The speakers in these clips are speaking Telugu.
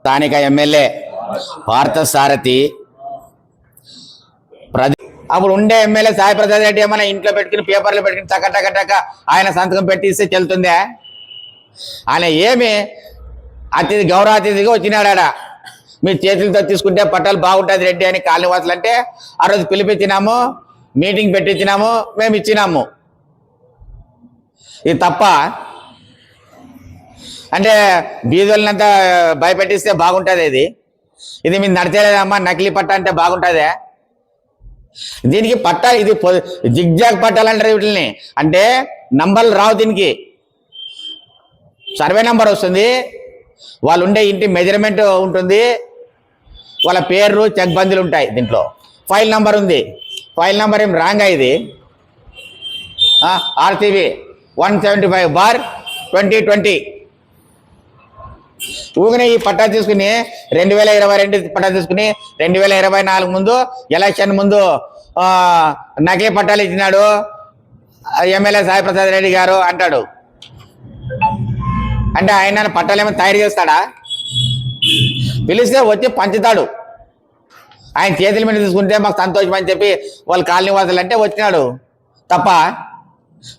స్థానిక ఎమ్మెల్యే పార్థసారథి ప్రజ అప్పుడు ఉండే ఎమ్మెల్యే సాయి ప్రసాద్ రెడ్డి ఏమైనా ఇంట్లో పెట్టుకుని పేపర్లు పెట్టుకుని టక టక టక ఆయన సంతకం పెట్టి ఇస్తే చెల్తుందా ఆయన ఏమి అతిథి గౌరవ అతిథిగా వచ్చినాడా మీ చేతులతో తీసుకుంటే పట్టాలు బాగుంటుంది రెడ్డి అని కాలనివాసులు అంటే ఆ రోజు పిలిపించినాము మీటింగ్ పెట్టించినాము మేము ఇచ్చినాము. ఇది తప్ప అంటే బీదోళ్ళనంతా భయపెట్టిస్తే బాగుంటుంది ఇది. ఇది మీరు నడిచేలేదమ్మా నకిలీ పట్ట అంటే బాగుంటుందే. దీనికి పట్ట ఇది జిగ్జాగ్ పట్టాలంటారు వీటిని అంటే నంబర్లు రావు దీనికి. సర్వే నంబర్ వస్తుంది. వాళ్ళు ఉండే ఇంటి మెజర్మెంట్ ఉంటుంది. వాళ్ళ పేర్లు చెక్ బందీలు ఉంటాయి దీంట్లో. ఫైల్ నంబర్ ఉంది. ఫైల్ నంబర్ ఏం రాంగ్ ఇది? RTV one seventy five bar twenty twenty. ఊగిన ఈ పట్టా తీసుకుని రెండు వేల ఇరవై రెండు పట్టా తీసుకుని రెండు వేల ఇరవై నాలుగు ముందు ఎలక్షన్ ముందు ఆ, నకిలీ పట్టాలు ఇచ్చినాడు. ఎమ్మెల్యే సాయి ప్రసాద్ రెడ్డి గారు అంటాడు. అంటే ఆయన పట్టాలు ఏమైనా తయారు చేస్తాడా? పిలిస్తే వచ్చి పంచుతాడు. ఆయన చేతుల మీద తీసుకుంటే మాకు సంతోషం అని చెప్పి వాళ్ళ కాలనీ వాసులు అంటే వచ్చినాడు. తప్ప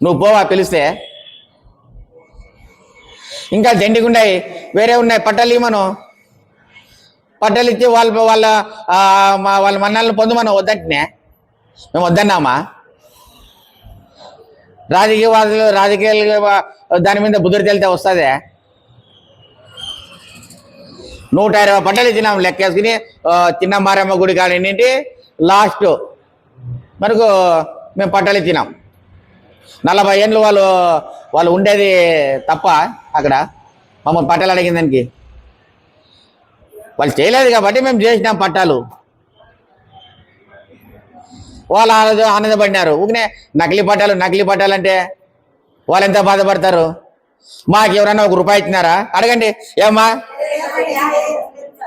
నువ్వు పోవా పిలిస్తే ఇంకా దండిగుండాయి వేరే ఉన్నాయి. పట్టాలు ఇవ్వమను. పట్టాలు ఇచ్చి వాళ్ళ వాళ్ళ మా వాళ్ళ మన్నాలను పొందమను. వద్దంటనే. మేము వద్దన్నామా? రాజకీయవాదులు రాజకీయాలు దాని మీద బుద్ధుడు తెలితే వస్తుంది? నూట ఇరవై పట్టలు ఇచ్చినాం లెక్కేసుకుని చిన్న మారమ్మ గుడి కానింటి లాస్ట్. మనకు మేము పట్టలు ఇచ్చినాం. నలభై ఏళ్ళు వాళ్ళు వాళ్ళు ఉండేది తప్ప అక్కడ? మమ్మల్ని పట్టాలు అడిగిన దానికి? వాళ్ళు చేయలేదు కాబట్టి మేము చేసినాం పట్టాలు. వాళ్ళు ఆ రోజు ఆనందపడినారు. ఊరినే నకిలీ పట్టాలు నకిలీ పట్టాలు అంటే వాళ్ళు ఎంత బాధపడతారు? మాకు ఎవరన్నా ఒక రూపాయి ఇచ్చినారా? అడగండి. ఏమ్మా?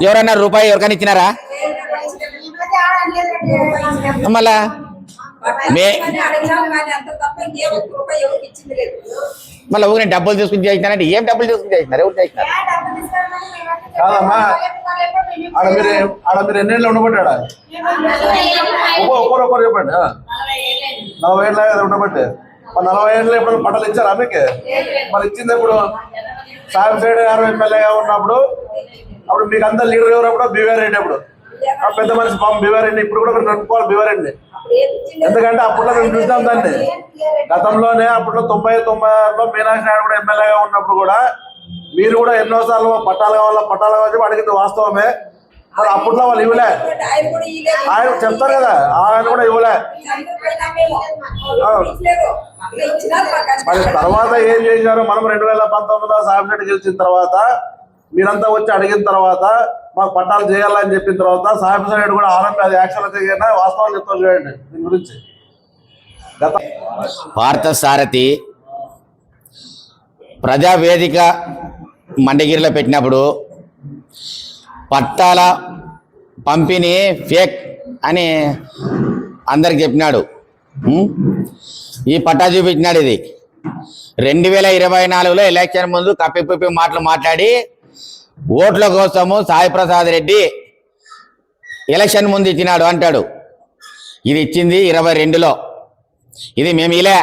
ఎవరన్నా రూపాయి ఎవరికైనా ఇచ్చినారా? మళ్ళా? మే- మళ్ళీ ఊరిని డబ్బులు తీసుకుని చేసినారంటే ఏం డబ్బులు తీసుకుని చేసినారు ఎవరు చేసినారు కాదమ్మా. ఆడ మీరు ఆడ మీరు ఎన్నేళ్ళు ఉండబట్టాడా ఒక్కో ఒక్కరు ఒక్కరు చెప్పండి. నలభై ఏళ్ళ ఉండబట్టి మరి నలభై ఏళ్ళు ఎప్పుడు పట్టలు ఇచ్చారా మీకు? మరి ఇచ్చింది ఎప్పుడు? సాయం సైడ్ గారు ఎమ్మెల్యేగా ఉన్నప్పుడు అప్పుడు మీకు అంతా లీడర్ ఎవరు అప్పుడు? బీవీ రెడ్డి అప్పుడు. ఆ పెద్ద మనిషి పాపం బీవీ ఇప్పుడు కూడా ఒకరు నడుపుకోవాలి బీవీ ఎందుకంటే అప్పట్లో మేము చూసాం దాన్ని. గతంలోనే అప్పట్లో తొంభై తొంభై ఆరులో మీనాక్షి నాయుడు కూడా ఎమ్మెల్యేగా ఉన్నప్పుడు కూడా మీరు కూడా ఎన్నోసార్లు పట్టాలు కావాలా పట్టాలు కావాలి అడిగింది వాస్తవమే. మరి అప్పట్లో వాళ్ళు ఇవ్వలే. ఆయన చెప్తారు కదా ఆయన కూడా ఇవ్వలే. మరి తర్వాత ఏం చేశారు మనం రెండు వేల పంతొమ్మిదిలో సాయిబ్ గెలిచిన తర్వాత మీరంతా వచ్చి అడిగిన తర్వాత మాకు పట్టాలు చేయాలని చెప్పిన తర్వాత సాహిబ్ నాయుడు కూడా ఆరంభ అది యాక్షన్ జరిగిన వాస్తవాలు చెప్తారు చూడండి దీని గురించి. గత పార్థసారథి ప్రజావేదిక మండగిరిలో పెట్టినప్పుడు పట్టాల పంపిణీ ఫేక్ అని అందరికి చెప్పినాడు. ఈ పట్టా చూపించినాడు ఇది. రెండు వేల ఇరవై నాలుగులో ఎలక్షన్ ముందు కప్పిపుప్పి మాటలు మాట్లాడి ఓట్ల కోసము సాయి ప్రసాద్ రెడ్డి ఎలక్షన్ ముందు ఇచ్చినాడు అంటాడు. ఇది ఇచ్చింది ఇరవై రెండులో. ఇది మేము ఇలా.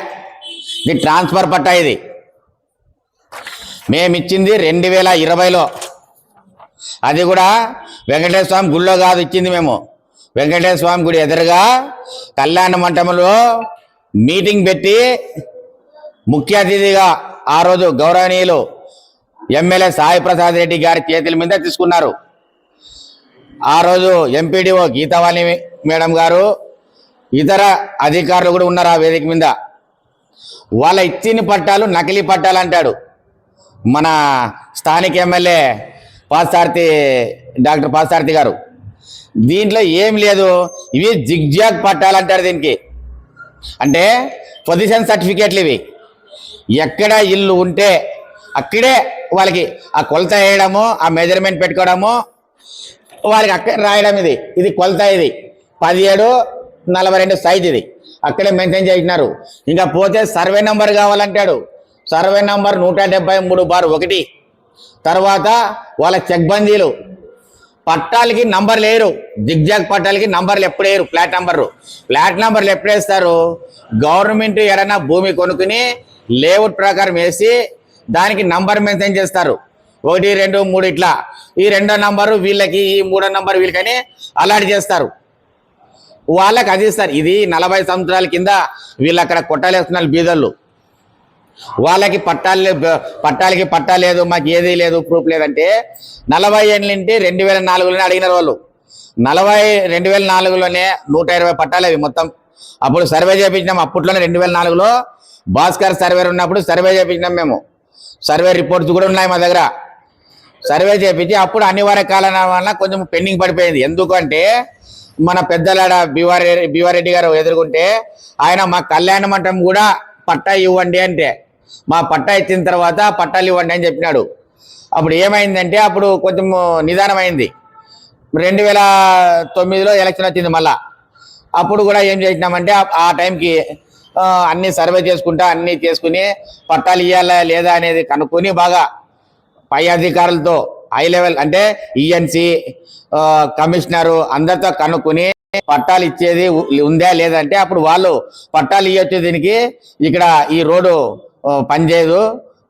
ఇది ట్రాన్స్ఫర్ పట్టా ఇది. మేము ఇచ్చింది రెండు వేల ఇరవైలో. అది కూడా వెంకటేశ్వర స్వామి గుళ్ళో కాదు ఇచ్చింది మేము. వెంకటేశ్వర స్వామి గుడి ఎదురుగా కళ్యాణ మంటపంలో మీటింగ్ పెట్టి ముఖ్య అతిథిగా ఆ రోజు గౌరవనీయులు ఎమ్మెల్యే సాయి ప్రసాద్ రెడ్డి గారి చేతుల మీద తీసుకున్నారు. ఆ రోజు ఎంపీడీఓ గీతావాణి మేడం గారు ఇతర అధికారులు కూడా ఉన్నారు ఆ వేదిక మీద. వాళ్ళ ఇచ్చిన పట్టాలు నకిలీ పట్టాలు అంటాడు. మన స్థానిక ఎమ్మెల్యే పాసార్థి డాక్టర్ పాసార్థి గారు. దీంట్లో ఏం లేదు ఇవి జిగ్జాగ్ పట్టాలు అంటారు దీనికి. అంటే పొజిషన్ సర్టిఫికేట్లు ఇవి. ఎక్కడ ఇల్లు ఉంటే అక్కడే వాళ్ళకి ఆ కొలత వేయడము ఆ మెజర్మెంట్ పెట్టుకోవడము వాళ్ళకి అక్కడ రాయడం ఇది. ఇది కొలత ఇది. పదిహేడు నలభై రెండు సైజ్ ఇది. అక్కడే మెయింటైన్ చేసినారు. ఇంకా పోతే సర్వే నెంబర్ కావాలంటాడు. సర్వే నెంబర్ నూట డెబ్బై మూడు బార్ ఒకటి. తర్వాత వాళ్ళ చెక్ బందీలు. పట్టాలకి నంబర్లు లేరు. జిగ్జాగ్ పట్టాలకి నంబర్లు ఎప్పుడు వేయరు ఫ్లాట్ నంబర్లు ఫ్లాట్ నంబర్లు ఎప్పుడు వేస్తారు? గవర్నమెంట్ ఏదైనా భూమి కొనుక్కుని లేఅవుట్ ప్రకారం వేసి దానికి నంబర్ మెన్షన్ చేస్తారు. ఒకటి రెండు మూడు ఇట్లా. ఈ రెండో నంబరు వీళ్ళకి ఈ మూడో నంబర్ వీళ్ళకని అలాంటి చేస్తారు. వాళ్ళకి అది ఇస్తారు. ఇది నలభై సంవత్సరాల కింద వీళ్ళు అక్కడ కొట్టాలేస్తున్నారు బీదర్లు వాళ్ళకి పట్టాలు పట్టాలకి పట్టా లేదు మాకు ఏదీ లేదు ప్రూఫ్ లేదంటే నలభై ఏళ్ళంటే రెండు వేల నాలుగులోనే అడిగినారు వాళ్ళు. నలభై రెండు వేల నాలుగులోనే నూట ఇరవై పట్టాలు అవి మొత్తం. అప్పుడు సర్వే చేయించినాం అప్పట్లోనే రెండు వేల నాలుగులో భాస్కర్ సర్వే ఉన్నప్పుడు సర్వే చేయించినాం మేము. సర్వే రిపోర్ట్స్ కూడా ఉన్నాయి మా దగ్గర. సర్వే చేపించి అప్పుడు అనివార్య కాలం వల్ల కొంచెం పెండింగ్ పడిపోయింది. ఎందుకంటే మన పెద్దలాడ బివారె బీవారెడ్డి గారు ఎదుర్కొంటే ఆయన మా కళ్యాణ మంటపం కూడా పట్టా ఇవ్వండి అంటే మా పట్టా ఇచ్చిన తర్వాత పట్టాలు ఇవ్వండి అని చెప్పినాడు. అప్పుడు ఏమైందంటే అప్పుడు కొంచెం నిదానం అయింది రెండు వేల తొమ్మిదిలో ఎలక్షన్ వచ్చింది మళ్ళా. అప్పుడు కూడా ఏం చేసినామంటే ఆ- ఆ టైంకి అన్ని సర్వే చేసుకుంటా అన్ని చేసుకుని పట్టాలు ఇవ్వాలా లేదా అనేది కనుక్కొని బాగా పై అధికారులతో హై లెవెల్ అంటే ఈఎన్సి కమిషనరు అందరితో కనుక్కుని పట్టాలు ఇచ్చేది ఉందా లేదంటే అప్పుడు వాళ్ళు పట్టాలు ఇవ్వచ్చు దీనికి. ఇక్కడ ఈ రోడ్డు పనిచేయదు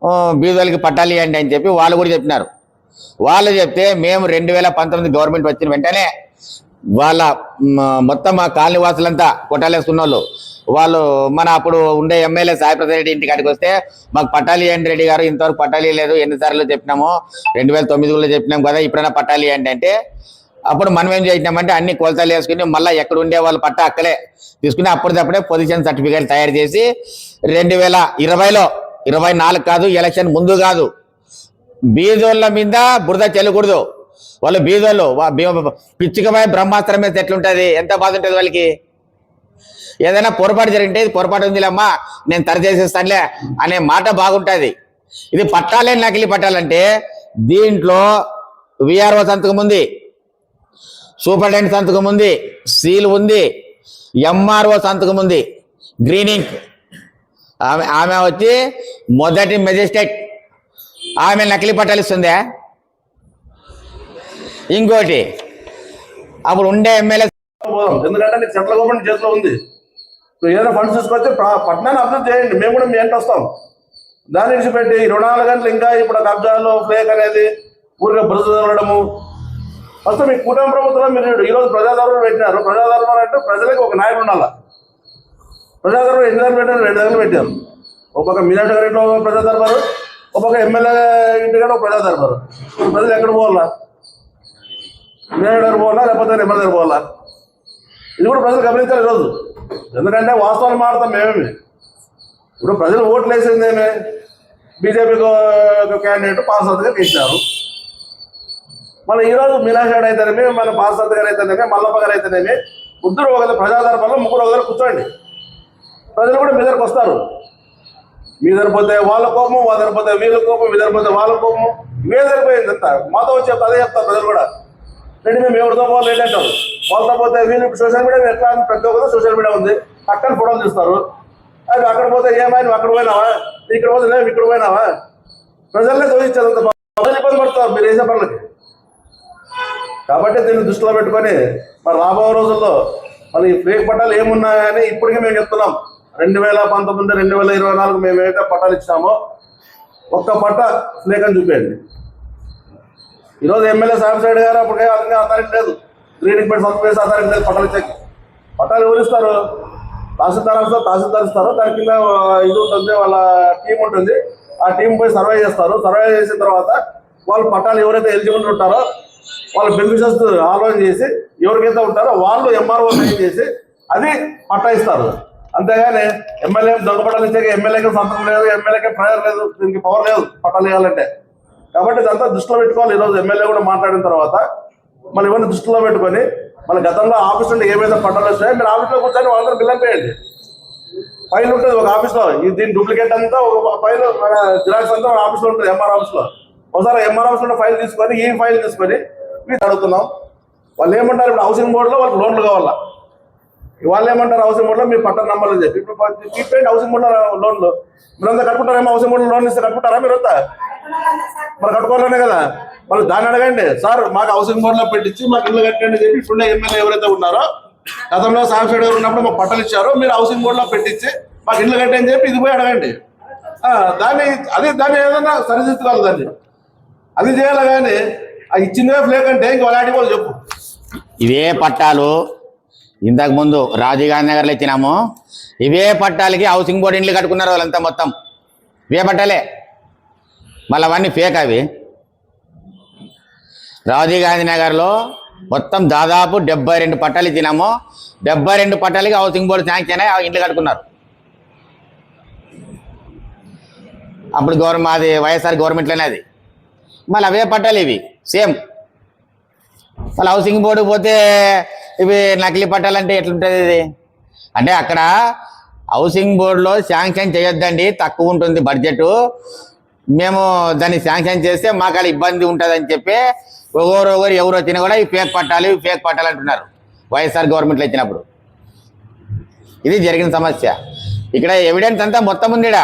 ఆ, బీదోళ్ళకి పట్టాలు ఇవ్వండి అని చెప్పి వాళ్ళు కూడా చెప్పినారు. వాళ్ళు చెప్తే మేము రెండు వేల పంతొమ్మిది గవర్నమెంట్ వచ్చిన వెంటనే వాళ్ళ మొత్తం మా కాలనీ వాసులంతా కొట్టాలేసుకున్న వాళ్ళు వాళ్ళు మన అప్పుడు ఉండే ఎమ్మెల్యే సాయిప్రసాద్ రెడ్డి ఇంటి కాడికి వస్తే మాకు పట్టాలి అండి రెడ్డి గారు ఇంతవరకు పట్టాలి లేదు ఎన్నిసార్లు చెప్పినాము రెండు వేల తొమ్మిదిలో చెప్పినాం కదా ఇప్పుడైనా పట్టాలి అండి అంటే అప్పుడు మనం ఏం చేసినామంటే అన్ని కొలతలు వేసుకుని మళ్ళీ ఎక్కడ ఉండే వాళ్ళు పట్ట అక్కలే తీసుకుని అప్పటిదప్పుడే పొజిషన్ సర్టిఫికేట్ తయారు చేసి రెండు వేల ఇరవైలో ఇరవై నాలుగు కాదు ఎలక్షన్ ముందు కాదు బీదోళ్ళ మీద బురద చెల్లకూడదు. వాళ్ళు బీదోళ్ళు వా- బ్రహ్మాస్త్రం మీద ఎట్లుంటుంది? ఎంత బాధ ఉంటుంది వాళ్ళకి? ఏదైనా పొరపాటు జరిగితే ఇది పొరపాటు ఉందిలేమ్మా నేను తర చేసేస్తానులే అనే మాట బాగుంటుంది. ఇది పట్టాలే నకిలీ పట్టాలంటే దీంట్లో విఆర్ఓ సంతకం ఉంది సూపరింటెండెంట్ సంతకం ఉంది సీల్ ఉంది ఎంఆర్ఓ సంతకం ఉంది గ్రీనింగ్ ఆమె ఆమె వచ్చి మొదటి మెజిస్ట్రేట్ ఆమె నకిలీ పట్టాలిస్తుందే ఇంకోటి అప్పుడు ఉండే ఎమ్మెల్యే పోదాం. ఎందుకంటే నీకు సెంట్రల్ గవర్నమెంట్ చేతిలో ఉంది. నువ్వు ఏదైనా ఫండ్స్ తీసుకొచ్చి పట్టణాన్ని అభివృద్ధి చేయండి. మేము కూడా మీ వెంట వస్తాం. దాన్ని విడిచిపెట్టి ఇరవై నాలుగు గంటలు ఇంకా ఇప్పుడు కబ్జాలు ఫ్లేక్ అనేది ఊరిగా బురద చదవడము. ఫస్ట్ మీ కుటుంబ ప్రభుత్వంలో మీరు ఈరోజు ప్రజాదరణ పెట్టినారు. ప్రజాదరణ అంటే ప్రజలకు ఒక నాయకుడు ఉండాలి. ప్రజాదరణ ఎన్ని దగ్గర పెట్టారు? రెండు దగ్గర పెట్టారు. ఒక పక్క మీనాటి గారి ఇంట్లో ఒక ప్రజా దర్బారు ఒక పక్క ఎమ్మెల్యే ఇంటి కాడ ఒక ప్రజా దర్బారు ప్రజలు ఎక్కడ పోవాలా? మీనాటి గారు పోవాలా? లేకపోతే ఎమ్మెల్యే దగ్గర పోవాలా? ఇది కూడా ప్రజలు గమనించాలి ఈరోజు. ఎందుకంటే వాస్తవాలు మాడతాం మేమే ఇప్పుడు ప్రజలు ఓట్లు వేసింది ఏమే? బీజేపీకి క్యాండిడేట్ పార్సద్ గారు వేసినారు మళ్ళీ ఈరోజు మీనాక్షి అయితేనేమి మన పార్సద్ గారు అయితేనేమి మల్లప్ప గారు అయితేనేమి ముగ్గురు ఒక ప్రజాదర్భంలో ముగ్గురు ఒకరు కూర్చోండి. ప్రజలు కూడా మీ దగ్గరకు వస్తారు. మీ దగ్గర వాళ్ళ కోపము వాళ్ళ దగ్గర వీళ్ళ కోపం మీ దగ్గర పోతే వాళ్ళ కోపం ఇవే సరిపోయింది అంత. మాతో వచ్చి అదే చెప్తారు ప్రజలు కూడా. రెడ్డి మేము ఎవరితో పోవాలి ఏంటి అంటారు వాళ్ళతో పోతే వీళ్ళు సోషల్ మీడియా ఎట్లా అని ప్రతి ఒక్కరు సోషల్ మీడియా ఉంది. పక్కన ఫోటోలు తీస్తారు. అది అక్కడ పోతే ఏమైనా నువ్వు అక్కడ పోయినావా? ఇక్కడ పోతే మేము ఇక్కడ పోయినావా? ప్రజల్ని చదివించారు అంత ఇబ్బంది పడతారు మీరు వేసే పనులకి. కాబట్టి దీన్ని దృష్టిలో పెట్టుకొని మరి రాబో రోజుల్లో మళ్ళీ ఈ పట్టాలు పట్టాలు ఏమున్నాయని ఇప్పటికే మేము చెప్తున్నాం. రెండు వేల పంతొమ్మిది రెండు వేల ఇరవై నాలుగు మేము ఏదైతే పట్టాలు ఇచ్చామో ఒక్క పట్ట ఫ్లేక్ అని చూపేయండి. ఈరోజు ఎమ్మెల్యే సాహెబ్ సైడ్ గారు అప్పటికే అతనికి అథారిటీ లేదు. గ్రీనింగ్ పెట్టి సంతకం వేసి పట్టాలు ఇచ్చాక పట్టాలు ఎవరిస్తారు తహసీల్దార్ వస్తారు తహసీల్దార్ ఇస్తారు. దాని కింద ఇది ఉంటుంది వాళ్ళ టీం ఉంటుంది. ఆ టీం పోయి సర్వే చేస్తారు. సర్వే చేసిన తర్వాత వాళ్ళు పట్టాలు ఎవరైతే ఎలిజిబుల్ ఉంటారో వాళ్ళ బెనిఫిషియర్స్ ఆలోచన చేసి ఎవరికైతే ఉంటారో వాళ్ళు ఎంఆర్ఓ సైన్ చేసి అది పట్టా ఇస్తారు. అంతేగాని ఎమ్మెల్యే దొంగ పట్టాలు ఇచ్చాక ఎమ్మెల్యేకి సంతకం లేదు ఎమ్మెల్యేకి ప్రేయర్ లేదు దీనికి పవర్ లేదు పట్టాలు ఇవ్వాలంటే. కాబట్టి ఇదంతా దృష్టిలో పెట్టుకోవాలి. ఈరోజు ఎమ్మెల్యే కూడా మాట్లాడిన తర్వాత మళ్ళీ ఇవన్నీ దృష్టిలో పెట్టుకొని మన గతంలో ఆఫీస్ నుండి ఏమైతే పట్టాలు వస్తాయో మీరు ఆఫీస్లో కూర్చొని వాళ్ళందరూ బిల్లం చేయండి. ఫైల్ ఉంటుంది ఒక ఆఫీస్లో. ఇది దీని డూప్లికేట్ అంతా ఒక ఫైల్ జిరాక్స్ అంతా ఒక ఆఫీస్లో ఉంటుంది ఎంఆర్ ఆఫీస్లో. ఒకసారి ఎంఆర్ ఆఫీస్లో ఫైల్ తీసుకొని ఈ ఫైల్ తీసుకొని మీరు అడుగుతున్నాం. వాళ్ళు ఏమంటారు? ఇప్పుడు హౌసింగ్ బోర్డులో వాళ్ళకి లోన్లు కావాలా? వాళ్ళు ఏమంటారు? హౌసింగ్ బోర్డులో మీరు పట్టణ నమ్మాలని చెప్పి ఇప్పుడు హౌసింగ్ బోర్డులో లోన్లు. మీరంతా కట్టుకుంటారేమో? హౌసింగ్ బోర్డులో లోన్ ఇస్తే కట్టుకుంటారా? మీరు మరి కట్టుకోవాలనే కదా. మరి దాన్ని అడగండి. సార్ మాకు హౌసింగ్ బోర్డులో పెట్టించి మాకు ఇల్లు కట్టండి చెప్పి ఇప్పుడున్న ఎమ్మెల్యే ఎవరైతే ఉన్నారో గతంలో సాంసైడ్ గారు ఉన్నప్పుడు మాకు పట్టలు ఇచ్చారో. మీరు హౌసింగ్ బోర్డులో పెట్టించి మాకు ఇల్లు కట్టండి అని చెప్పి ఇది పోయి అడగండి. దాన్ని అది దాన్ని ఏదన్నా సరిదిద్దుకోవాలి దాన్ని. అది చేయాలి కానీ ఆ ఇచ్చిందే ఫ్లేక్ అంటే ఇంక అలాంటి వాళ్ళు చెప్పు. ఇవే పట్టాలు. ఇంతకు ముందు రాజీవ్ గాంధీ నగర్లో ఇచ్చినాము ఇవే పట్టాలకి హౌసింగ్ బోర్డు ఇండ్లు కట్టుకున్నారు వాళ్ళంతా మొత్తం. ఇవే పట్టాలే. మళ్ళీ అవన్నీ ఫేక్ అవి. రాజీవ్ గాంధీ నగర్లో మొత్తం దాదాపు డెబ్బై రెండు పట్టాలు తినాము డెబ్బై రెండు పట్టాలకి హౌసింగ్ బోర్డు శాంక్షన్ అయ్యి ఆ ఇండ్లు కట్టుకున్నారు. అప్పుడు గవర్నమెంట్ అది వైఎస్ఆర్ గవర్నమెంట్లోనే అది. మళ్ళీ అవే పట్టాలు ఇవి సేమ్ మళ్ళీ హౌసింగ్ బోర్డు పోతే ఇవి నకిలీ పట్టాలంటే ఎట్లుంటుంది ఇది? అంటే అక్కడ హౌసింగ్ బోర్డులో శాంక్షన్ చేయొద్దండి తక్కువ ఉంటుంది బడ్జెట్ మేము దాన్ని శాంక్షన్ చేస్తే మాకు అలా ఇబ్బంది ఉంటుంది అని చెప్పి ఒకరు ఒకరు ఎవరు వచ్చినా కూడా ఈ ఫేక్ పట్టాలి ఇవి ఫేక్ పట్టాలి అంటున్నారు. వైఎస్ఆర్ గవర్నమెంట్లో ఇచ్చినప్పుడు. ఇది జరిగిన సమస్య. ఇక్కడ ఎవిడెన్స్ అంతా మొత్తం ఉంది ఈడ.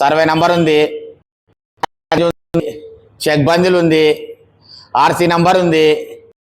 సర్వే నంబర్ ఉంది. చెక్ బందీలు ఉంది. ఆర్సీ నంబర్ ఉంది.